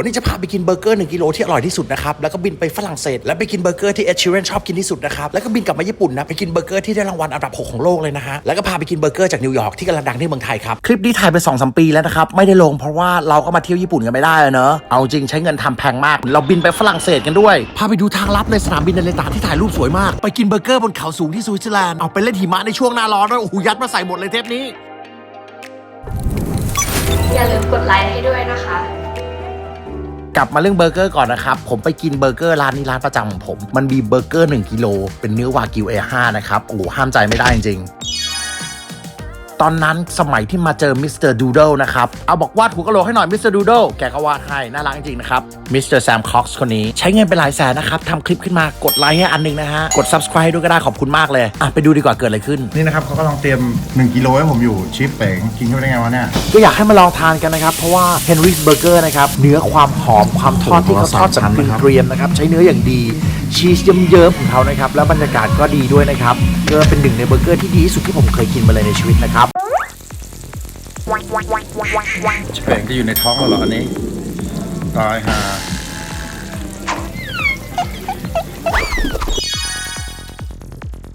วันนี้จะพาไปกินเบอร์เกอร์1กิโลที่อร่อยที่สุดนะครับ แล้วก็บินไปฝรั่งเศส แล้วไปกินเบอร์เกอร์ที่เอช r รนชอบกินที่สุดนะครับ แล้วก็บินกลับมาญี่ปุ่นนะ ไปกินเบอร์เกอร์ที่ได้รางวัลอันดับ 6 ของโลกเลยนะฮะ แล้วก็พาไปกินเบอร์เกอร์จากนิวยอร์กที่กำลังดังที่เมืองไทยครับ คลิปนี้ถ่ายไป2อสปีแล้วนะครับ ไม่ได้ลงเพราะว่าเราก็มาเที่ยวญี่ปุ่นกันไม่ได้อะเนอะเอาจริงใช้เงินทำแพงมาก เราบินไปฝรั่งเศสกันด้วย พาไปดูทางลับในสนามบินนาเลตาที่ถ่ายรูปสวยมาก ไปกินเบอร์เกอร์บนเขาสูงที่สวิตเซอร์แลนด์ เอาไปเล่นหิมะในช่วงหน้าร้อนด้วยโอ้โหยัดมาใส่หมดเลยเทปนี้ อย่าลืมกดไลค์ให้ด้วยนะคะ กลับมาเรื่องเบอร์เกอร์ก่อนนะครับ ผมไปกินเบอร์เกอร์ร้านนี้ร้านประจำของผม มันมีเบอร์เกอร์1กิโลเป็นเนื้อวากิว A5 นะครับ โอ้โหห้ามใจไม่ได้จริงๆ ตอนนั้นสมัยที่มาเจอมิสเตอร์ดูโดนะครับเอาบอกวาดหัวกะโหลกให้หน่อยมิสเตอร์ดูโดแกก็วาดให้น่ารักจริงๆนะครับมิสเตอร์แซมคอกส์คนนี้ใช้เงินไปหลายแสนนะครับทำคลิปขึ้นมากดไลค์ให้อันหนึงนะฮะกด subscribe ด้วยก็ได้ขอบคุณมากเลยอะไปดูดีกว่าเกิดอะไรขึ้น นี่นะครับเขากำลังเตรียม 1กิโลให้ผมอยู่ชิปเป๋งกินเข้าไปได้ไงวะเนี่ย ก็อยากให้มาลองทานกันนะครับ เพราะว่า Henry's Burger นะครับ เนื้อความหอมความทอดที่เขาทอดจากสามชั้นนะครับเกรียมๆนะครับ ใช้เนื้ออย่างดี ชีสเยิ้มๆของเขานะครับ แล้วบรรยากาศก็ดีด้วยนะครับก็เป็นหนึ่งในเบอร์เกอร์ที่ดีที่สุดที่ผมเคยกินมาเลยในชีวิตนะครับชิเป๋งจะอยู่ในท้องเราเหรออันนี้ ตายฮา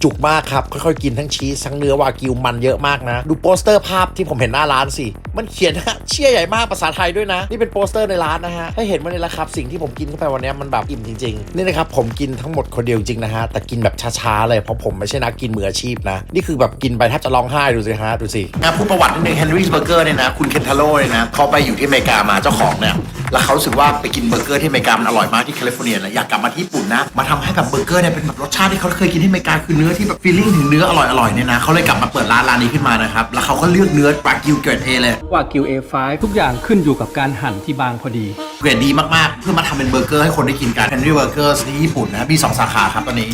จุกมากครับ ค่อยๆ กินทั้งชีสทั้งเนื้อวากิวมันเยอะมากนะ ดูโปสเตอร์ภาพที่ผมเห็นหน้าร้านสิ มันเขียนนะเชี่ยใหญ่มากภาษาไทยด้วยนะ นี่เป็นโปสเตอร์ในร้านนะฮะ ให้เห็นว่านี่แหละครับ สิ่งที่ผมกินเข้าไปวันนี้มันแบบอิ่มจริงๆ นี่นะครับผมกินทั้งหมดคนเดียวจริงนะฮะ แต่กินแบบช้าๆเลยเพราะผมไม่ใช่นักกินมืออาชีพนะ นี่คือแบบกินไปแทบจะร้องไห้ดูสิฮะดูสิพูดประวัตินิดนึง Henry's Burger เนี่ยนะคุณเคนทาโร่เนี่ยนะเขาไปอยู่ที่อเมริกามาเจ้าของเนี่ยแล้วเขาสึกว่าไปกินเบอร์เกอร์ที่อเมริกามันอร่อยมากที่แคลิฟอร์เนียนะอยากกลับมาที่ญี่ปุ่นนะมาทำให้แบบเบอร์เกอร์เนี่ยเป็นแบบรสชาติที่เขาเคยกินที่อเมริกาคือเนื้อที่แบบฟีลลิ่งถึงเนื้ออร่อยๆเนี่ยนะเขาเลยกลับมาเปิดร้านร้านนี้ขึ้นมานะครับแล้วเขาก็เลือกเนื้อวากิวเกรดเอเลยวากิว A5 ทุกอย่างขึ้นอยู่กับการหั่นที่บางพอดีเกรดดีมาก ๆ เพื่อมาทำเป็นเบอร์เกอร์ให้คนได้กินกัน Henry Burgers ที่ญี่ปุ่นนะมีสองสาขาครับตอนนี้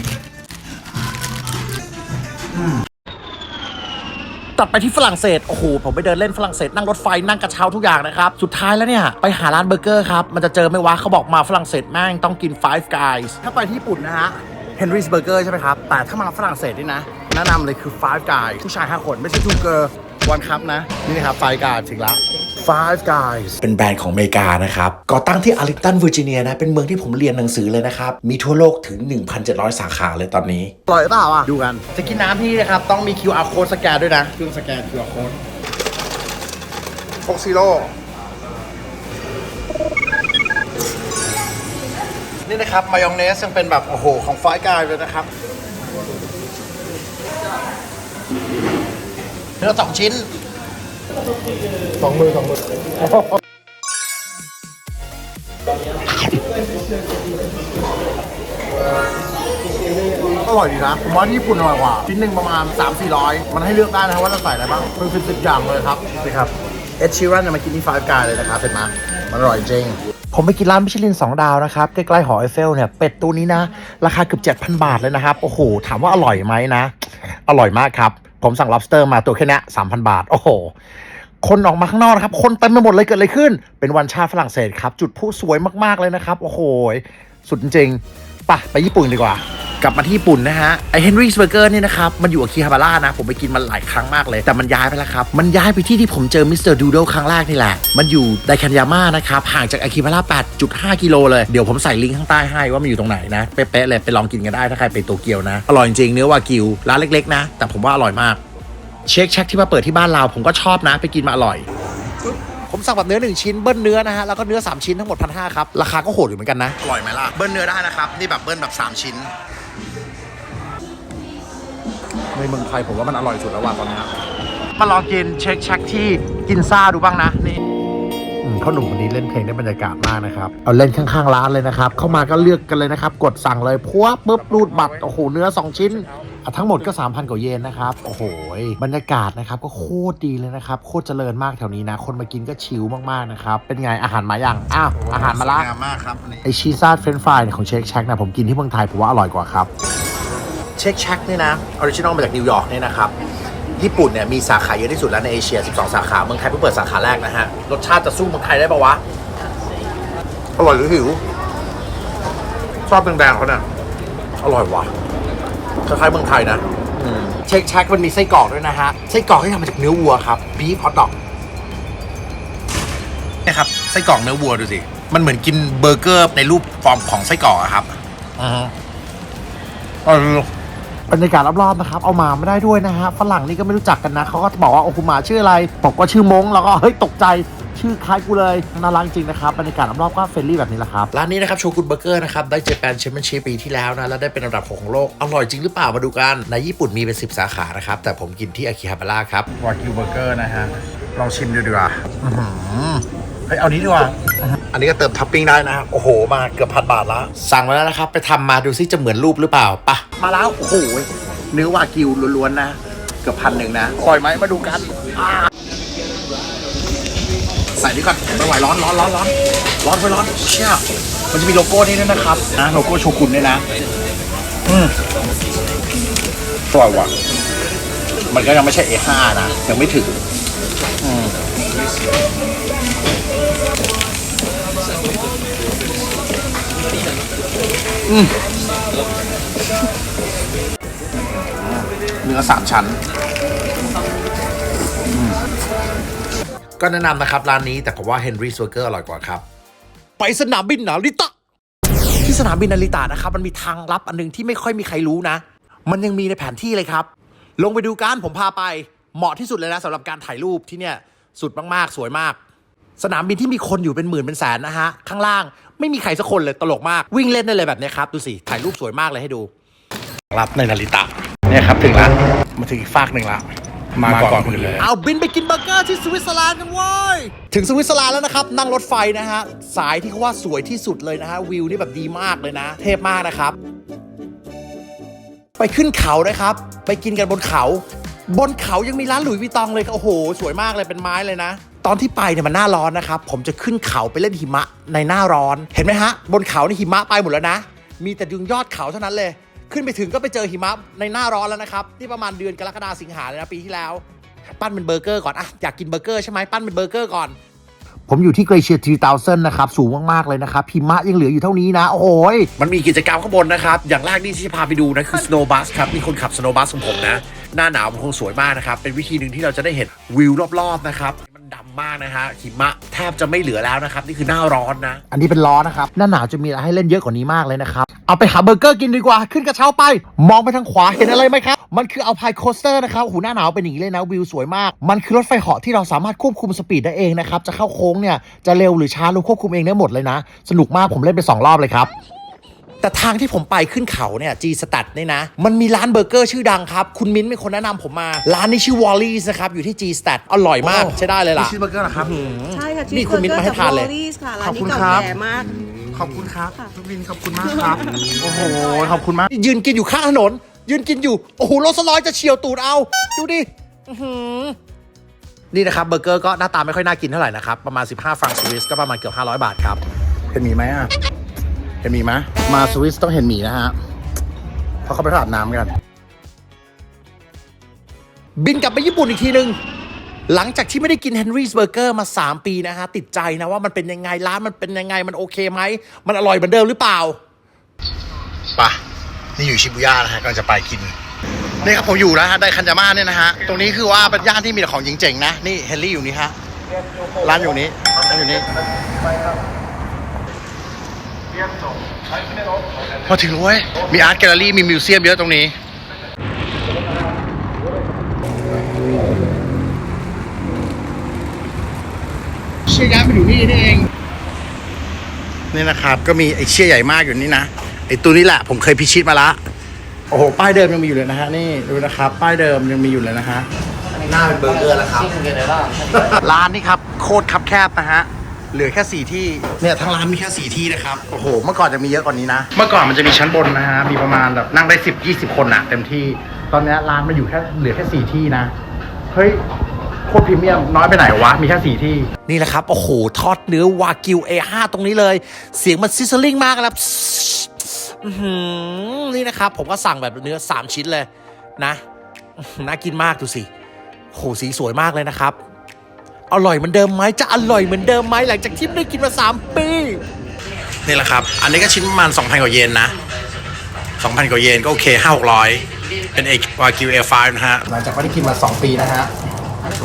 ตัดไปที่ฝรั่งเศส โอ้โห ผมไปเดินเล่นฝรั่งเศส นั่งรถไฟ นั่งกระเช้าทุกอย่างนะครับ สุดท้ายแล้วเนี่ย ไปหาร้านเบอร์เกอร์ครับ มันจะเจอไหม่วะเขาบอกมาฝรั่งเศสแม่งต้องกิน Five Guys ถ้าไปที่ญี่ปุ่นนะฮะ Henry's Burger ใช่ไหมครับ แต่ถ้ามาฝรั่งเศสนี่นะ แนะนำเลยคือ Five Guys ผู้ชาย 5 คนไม่ใช่ทูเกอร์ วันครับนะ นี่นะครับ Five Guys ถึงละ Five Guys เป็นแบรนด์ของอเมริกานะครับ ก่อตั้งที่อาริตันเวอร์จิเนียนะ เป็นเมืองที่ผมเรียนหนังสือเลยนะครับ มีทั่วโลกถึง 1,700 สาขาเลยตอนนี้อร่อยเปล่าอะ ดูกัน จะกินน้ำที่นี่นะครับ ต้องมี QR code สแกนด้วยนะเครื่องสแกน QR code โคกซีโร่นี่นะครับ มายองเนสยังเป็นแบบ โอ้โห ของไฟกายเลยนะครับ เนื้อสองชิ้นสองมือสองมืออร่อยดีนะ ผมว่าที่ญี่ปุ่นอร่อยกว่า ชิ้นหนึ่งประมาณ 3 4 0 0 มันให้เลือกได้นะครับว่าจะใส่อะไรบ้างเป็นสิบสิบอย่างเลยครับนี่ครับ เอชชิรันจะมากินที่ Five Guys เลยนะครับเห็นไหมมันอร่อยจริงผมไปกินร้านมิชลิน 2 ดาวนะครับ ใกล้ๆหอไอเฟลเนี่ย เป็ดตัวนี้นะ ราคาเกือบ7,000 บาทเลยนะครับ โอ้โห ถามว่าอร่อยไหมนะ อร่อยมากครับ ผมสั่ง lobster มาตัวแค่เนี้สามพันบาท โอ้โห คนออกมาข้างนอกนะครับ คนเต็มไปหมดเลยเกิดอะไรขึ้น เป็นวันชาติฝรั่งเศสครับ จุดผู้สวยมากๆเลยนะครับ โอ้โห สุดจริง ๆไปไปญี่ปุ่นดีกว่า กลับมาที่ญี่ปุ่นนะฮะ ไอเฮนรี่สเบอร์เกอร์นี่ยนะครับ มันอยู่อาคิฮาบาร่านะ ผมไปกินมันหลายครั้งมากเลย แต่มันย้ายไปแล้วครับ มันย้ายไปที่ที่ผมเจอมิสเตอร์ดูโดครั้งแรกนี่แหละ มันอยู่ไดคันยาม่านะครับ ห่างจากอาคิฮาบาร่า8.5 กิโลเลย เดี๋ยวผมใส่ลิงก์ข้างใต้ให้ว่ามันอยู่ตรงไหนนะเป๊ะๆเลยไปลองกินกันได้ถ้าใครไปโตเกียวนะอร่อยจริงเนื้อวากิวร้านเล็กๆนะ แต่ผมว่าอร่อยมากเช็คแช็คที่มาเปิดที่บ้านเราผมก็ชอบนะ ไปกินมาอร่อย ผมสั่งแบบเนื้อ 1 ชิ้นเบิ้ลเนื้อนะฮะแล้วก็เนื้อ 3 ชิ้นทั้งหมดพันห้าครับราคาก็โหดอยู่เหมือนกันนะอร่อยไหมล่ะเบิ้ลเนื้อได้นะครับนี่แบบเบิ้ลแบบ3 ชิ้นในเมืองไทยผมว่ามันอร่อยสุดแล้วว่ะตอนนี้มาลองกินเช็คแช็คที่กินซ่าดูบ้างนะนี่พ่อหนุ่มคนนี้เล่นเพลงได้บรรยากาศมากนะครับ เอาเล่นข้างๆร้านเลยนะครับ เข้ามาก็เลือกกันเลยนะครับ กดสั่งเลยพัวปุ๊บรูดบัตรโอ้โหเนื้อ 2 ชิ้น อะทั้งหมดก็ 3,000 กว่าเยนนะครับ โอ้โหบรรยากาศนะครับก็โคตรดีเลยนะครับ โคตรเจริญมากแถวนี้นะ คนมากินก็ชิลมากๆนะครับ เป็นไงอาหารมาอย่างอ้าว อาหารมาละ สวยงามมากครับอันนี้ไอชีซ่าเฟรนฟรายเนี่ยของเชคแช็กนะผมกินที่เมืองไทยผมว่าอร่อยกว่าครับ เชคแช็กเนี่ยนะออริจินอลมาจากนิวยอร์กเนี่ยนะครับ ญี่ปุ่นเนี่ยมีสาขาเยอะที่สุดแล้วในเอเชีย 12 สาขา เมืองไทยเพิ่งเปิดสาขาแรกนะฮะ รสชาติจะสู้เมืองไทยได้ปะวะ อร่อยหรือหิว ชอบแดงๆเขาเนี่ยอร่อยว่ะ คล้ายๆเมืองไทยนะเชคแช็กมันมีไส้กรอกด้วยนะฮะ ไส้กรอกที่ทำมาจากเนื้อวัวครับบีฟฮอทดอกนี่ครับไส้กรอกเนื้อวัวดูสิ มันเหมือนกินเบอร์เกอร์ในรูปฟอร์มของไส้กรอกอะครับอือฮึบรรยากาศรอบๆนะครับ เอาหมาไม่ได้ด้วยนะฮะฝรั่งนี่ก็ไม่รู้จักกันนะเขาก็บอกว่าโอ้คุณหมาชื่ออะไร บอกว่าชื่อมงแล้วก็เฮ้ยตกใจ ชื่อคล้ายกูเลยน่ารักจริงนะครับบรรยากาศรอบๆก็เฟรนลี่แบบนี้แหละครับ ร้านนี้นะครับโชกุนเบอร์เกอร์นะครับได้เจแปนแชมเปี้ยนชิพปีที่แล้วนะ แล้วได้เป็นอันดับ6ของโลก อร่อยจริงหรือเปล่ามาดูกัน ในญี่ปุ่นมีเป็น 10 สาขานะครับ แต่ผมกินที่อากิฮาบาระครับวากิวเบอร์เกอร์นะฮะลองชิมดูดีกว่าเฮ้ยเอานี้ดีกว่า อันนี้ก็เติมท็อปปิ้งได้นะฮะโอ้โห มาเกือบพันบาทละสั่งมาแล้วนะครับ ไปทำมาดูซิจะเหมือนรูปหรือเปล่าปะมาแล้วโอ้โหเนื้อวากิวล้วนๆนะ เกือบพันหนึ่งนะอร่อยไหมมาดูกัน ใส่นี่ก่อนไม่ไหวร้อนร้อนร้อนร้อนร้อนไปร้อนเชี่ยมันจะมีโลโก้นี้ด้วยนะครับนะโลโก้โชกุนด้วยนะ อืมสวยว่ะมันก็ยังไม่ใช่ A5 นะ ยังไม่ถึงอืมเนื้อสามชั้น ก็แนะนำนะครับร้านนี้แต่ผมว่า Henry s w เกอร์อร่อยกว่าครับ ไปสนามบินนาริตะ ที่สนามบินนาริตะนะครับ มันมีทางลับอันหนึงที่ไม่ค่อยมีใครรู้นะ มันยังมีในแผนที่เลยครับ ลงไปดูกันผมพาไปเหมาะที่สุดเลยนะสำหรับการถ่ายรูปที่เนี่ยสุดมากๆ สวยมาก สนามบินที่มีคนอยู่เป็นหมื่นเป็นแสนนะฮะข้างล่างไม่มีใครสักคนเลยตลกมากวิ่งเล่นได้เลยแบบเนี้ยครับดูสิถ่ายรูปสวยมากเลยให้ดูรับในนาริตะเนี่ยครับถึงแล้วมาถึงอีกฟากหนึ่งแล้ว มาก่อนคนอื่นเลย เอาบินไปกินเบอร์เกอร์ที่สวิตเซอร์แลนด์กันเว้ย ถึงสวิตเซอร์แลนด์แล้วนะครับ นั่งรถไฟนะฮะ สายที่เขาว่าสวยที่สุดเลยนะฮะ วิวนี่แบบดีมากเลยนะ เทพมากนะครับ ไปขึ้นเขานะครับ ไปกินกันบนเขา บนเขายังมีร้านหลุยส์วิตตองเลยโอ้โห สวยมากเลยเป็นไม้เลยนะตอนที่ไปเนี่ยมันหน้าร้อนนะครับ ผมจะขึ้นเขาไปเล่นหิมะในหน้าร้อน เห็นไหมฮะ บนเขานี่หิมะไปหมดแล้วนะ มีแต่ดึงยอดเขาเท่านั้นเลย ขึ้นไปถึงก็ไปเจอหิมะในหน้าร้อนแล้วนะครับนี่ประมาณเดือนกรกฎาสิงหาเลยนะปีที่แล้ว ปั้นเป็นเบอร์เกอร์ก่อนอะอยากกินเบอร์เกอร์ใช่ไหมปั้นเป็นเบอร์เกอร์ก่อนผมอยู่ที่เกรเชียร์3000 นะครับ สูงมาก ๆ เลยนะครับหิมะยังเหลืออยู่เท่านี้นะ โอ้โหยมันมีกิจกรรมข้างบนนะครับ อย่างแรกนี่ที่จะพาไปดูนะ คือ snow bus ครับนี่คนขับ snow bus ของผมนะ หน้าหนาวมันคงสวยมากนะครับ เป็นวิธีหนึ่งที่เราจะได้เห็นวิวรอบ ๆ นะครับมัน ดำมากนะฮะหิมะแทบจะไม่เหลือแล้วนะครับ นี่คือหน้าร้อนนะ อันนี้เป็นร้อนนะครับ หน้าหนาวจะมีอะไรให้เล่นเยอะกว่านี้มากเลยนะครับ เอาไปหาเบอร์เกอร์กินดีกว่า ขึ้นกระเช้าไป มองไปทางขวาเห็นอะไรไหมครับ มันคือเอาพายโคสเตอร์นะครับหูหน้าหนาวเป็นอย่างนี้เลยนะวิวสวยมาก มันคือรถไฟเหาะที่เราสามารถควบคุมสปีดได้เองนะครับ จะเข้าโค้งเนี่ยจะเร็วหรือช้าเราควบคุมเองได้หมดเลยนะ สนุกมากผมเล่นไปสองรอบเลยครับ แต่ทางที่ผมไปขึ้นเขาเนี่ย G Stat นี่นะ มันมีร้านเบอร์เกอร์ชื่อดังครับ คุณมิ้นท์เป็นคนแนะนำผมมา ร้านนี้ชื่อ Wally's นะครับ อยู่ที่ G Stat อร่อยมากใช้ได้เลยล่ะชีสเบอร์เกอร์นะครับใช่ค่ะนี่คุณมิ้นมาให้ทานเลยชีสบอร์กอร์จาก Wally's ค่ะร้านนี้ขอบคุณเก่าครับแก่มากขอบคุณครับทุกวินขอบคุณมากครับโอ้โหขอบคุณมาก ยืนกินอยู่ข้างถนน ยืนกินอยู่โอ้โหรถสลอยจะเฉียวตูดเอาดูดิอื้อหือนี่นะครับเบอร์เกอร์ก็หน้าตาไม่ค่อยน่ากินเท่าไหร่นะครับประมาณ 15 ฟรังก์สวิสก็ประมาณเกือบ500 บาทครับเห็นหมีไหมอะ เห็นหมีไหมมาสวิสต้องเห็นหมีนะฮะเพราะเขาไปอาบน้ำกัน บินกลับไปญี่ปุ่นอีกทีหนึ่งหลังจากที่ไม่ได้กิน Henry's Burger มา 3 ปีนะฮะ ติดใจนะว่ามันเป็นยังไง ร้านมันเป็นยังไง มันโอเคไหม มันอร่อยเหมือนเดิมหรือเปล่าปะนี่อยู่ชิบุย่านะฮะกำลังจะไปกิน นี่ครับผมอยู่นะฮะ ไดคันยาม่าเนี่ยนะฮะ ตรงนี้คือว่าเป็นย่านที่มีแต่ของเจ๋งๆนะ นี่เฮนรี่อยู่นี่ฮะ ร้านอยู่นี้ร้านอยู่นี้ มาถึงแล้วเว้ย มีอาร์ตแกลเลอรี่ มีมิวเซียมเยอะตรงนี้ เชี่ยยักษ์ไปอยู่นี่นี่เอง นี่นะครับ ก็มีไอ้เชี่ยใหญ่มากอยู่นี่นะ ไอ้ตัวนี้แหละ ผมเคยพิชิตมาละ โอ้โห ป้ายเดิมยังมีอยู่เลยนะฮะ นี่ดูนะครับ ป้ายเดิมยังมีอยู่เลยนะฮะหน้าเป็นเบอร์เกอร์แล้วครับ ร้านนี้ครับ โคตรคับแคบนะฮะ เหลือแค่สี่ที่เนี่ยทั้งร้านมีแค่สี่ที่นะครับโอ้โหเมื่อก่อนจะมีเยอะกว่านี้นะ เมื่อก่อนมันจะมีชั้นบนนะฮะมีประมาณแบบนั่งได้สิบยี่สิบคนอะเต็มที่ ตอนนี้ร้านมันอยู่แค่เหลือแค่สี่ที่นะเฮ้ยโคตรพรีเมียมน้อยไปไหนวะ มีแค่สี่ที่ นี่แหละครับ โอ้โห ทอดเนื้อวากิว A5 ตรงนี้เลย เสียงมันซิสลิงมากนะครับอื้อหือนี่นะครับ ผมก็สั่งแบบเนื้อ 3 ชิ้นเลยนะอื้อหือน่ากินมากดูสิโหสีสวยมากเลยนะครับ อร่อยเหมือนเดิมไหมจะอร่อยเหมือนเดิมไหมหลังจากที่ไม่ได้กินมา 3 ปี นี่แหละครับ อันนี้ก็ชิ้นประมาณ 2,000 กว่าเยนนะ 2,000 กว่าเยนก็โอเค 5 600 เป็นเอกวากิว A5 นะฮะ หลังจากไม่ได้กินมา 2 ปีนะฮะ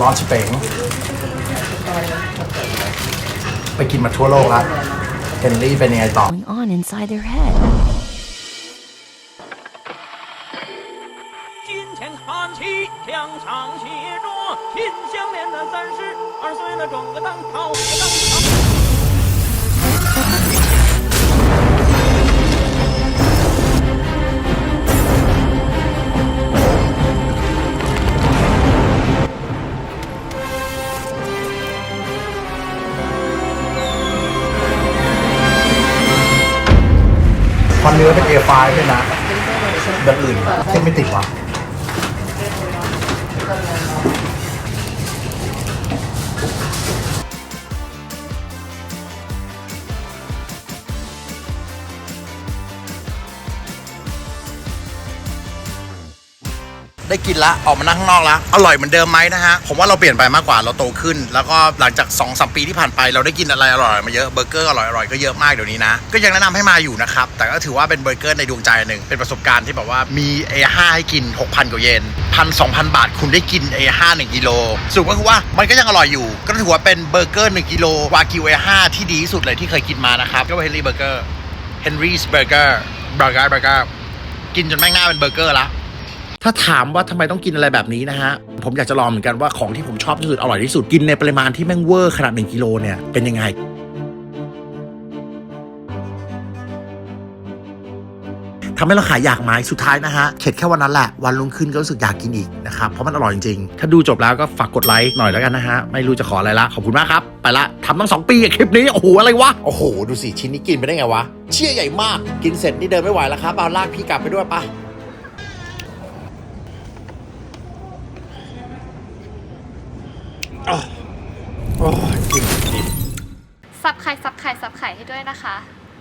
ร้อนชิเป๋ง ไปกินมาทั่วโลกแล้ว นรี่เป็นยังไงต่อ going on inside their head. 金钱看齐，两场协 着，心相连的三十二岁那转个当朝当朝。 เพราะเนื้อเป็น A5 ด้วยนะแบบอื่นเส้นไม่ติดวะ ได้กินละออกมานั่งข้างนอกแล้วอร่อยเหมือนเดิมไหมนะฮะผมว่าเราเปลี่ยนไปมากกว่าเราโตขึ้น แล้วก็หลังจาก2อสปีที่ผ่านไปเราได้กินอะไรอร่อยมาเยอะเบอร์เกอร์อร่อยๆก็เยอะมากเดี๋ยวนี้นะก็ยังแนะนำให้มาอยู่นะครับแต่ก็ถือว่าเป็นเบอร์เกอร์ในดวงใจหนึ่งเป็นประสบการณ์ที่แบบว่ามี A5 ให้กิน 6,000กว่าเยนพันสองพันบาท คุณได้กิน A5 1กิโลสรุปก็คือว่ามันก็ยังอร่อยอยู่ ก็ถือว่าเป็นเบอร์เกอร์1กิโลวากิว A5 ที่ดีที่สุดเลยที่เคยกินมานะครับก็เป็นเฮนรี่เบอร์เกอร์เฮนรี่เบอร์เกอร์เบอร์เกอร์เบอร์เกอร์กินจนแม่งหน้าเป็นเบอร์เกอร์ละ ถ้าถามว่าทำไมต้องกินอะไรแบบนี้นะฮะ ผมอยากจะลองเหมือนกันว่าของที่ผมชอบที่สุดอร่อยที่สุดกินในปริมาณที่แม่งเวอร์ขนาด1กิโลเนี่ยเป็นยังไงทำให้เราขายอยากไหมสุดท้ายนะฮะเข็ดแค่วันนั้นแหละ วันรุ่งขึ้นก็รู้สึกอยากกินอีกนะครับ เพราะมันอร่อยจริงๆ ถ้าดูจบแล้วก็ฝากกดไลค์หน่อยแล้วกันนะฮะ ไม่รู้จะขออะไรละ ขอบคุณมากครับ ไปละทำตั้งสองปีอะคลิปนี้ โอ้โห อะไรวะ โอ้โห ดูสิ ชิ้นนี้กินไปได้ไงวะ เชี่ยใหญ่มาก กินเสร็จนี่เดินไม่ไหวแล้วครับ เอาลากพี่กลับไปด้วยปะ โอ้ยกินซับไข่ซับไข่ซับไข่ให้ด้วยนะคะ